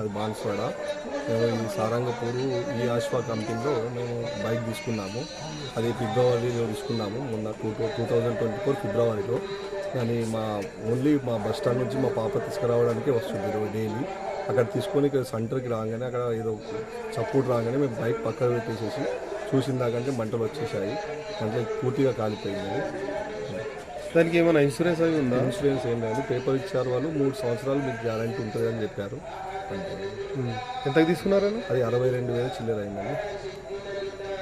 మాది బాన్స్వాడ. మేము ఈ సారంగపూరు ఈ ఆశ్వా కంపెనీలో మేము బైక్ తీసుకున్నాము. అది ఫిబ్రవరిలో తీసుకున్నాము. మొన్న two two thousand twenty four ఫిబ్రవరిలో. కానీ మా ఓన్లీ మా బస్ స్టాండ్ నుంచి మా పాప తీసుకురావడానికి వస్తుంది డైలీ. అక్కడ తీసుకొని ఇక్కడ సెంటర్కి రాగానే అక్కడ ఏదో సపోర్ట్ రాగానే మేము బైక్ పక్కన పెట్టేసేసి చూసిన దాకంటే మంటలు వచ్చేసాయి. మంటలు పూర్తిగా కాలిపోయింది దానికి ఏమైనా ఇన్సూరెన్స్ అవి ఉందా? ఇన్సూరెన్స్ ఏం లేదు. పేపర్ ఇచ్చారు వాళ్ళు. మూడు సంవత్సరాలు మీకు గ్యారంటీ ఉంటుంది అని చెప్పారు. ఎంతకు తీసుకున్నారని అది అరవై రెండు వేలు చిల్లర అయిందండి.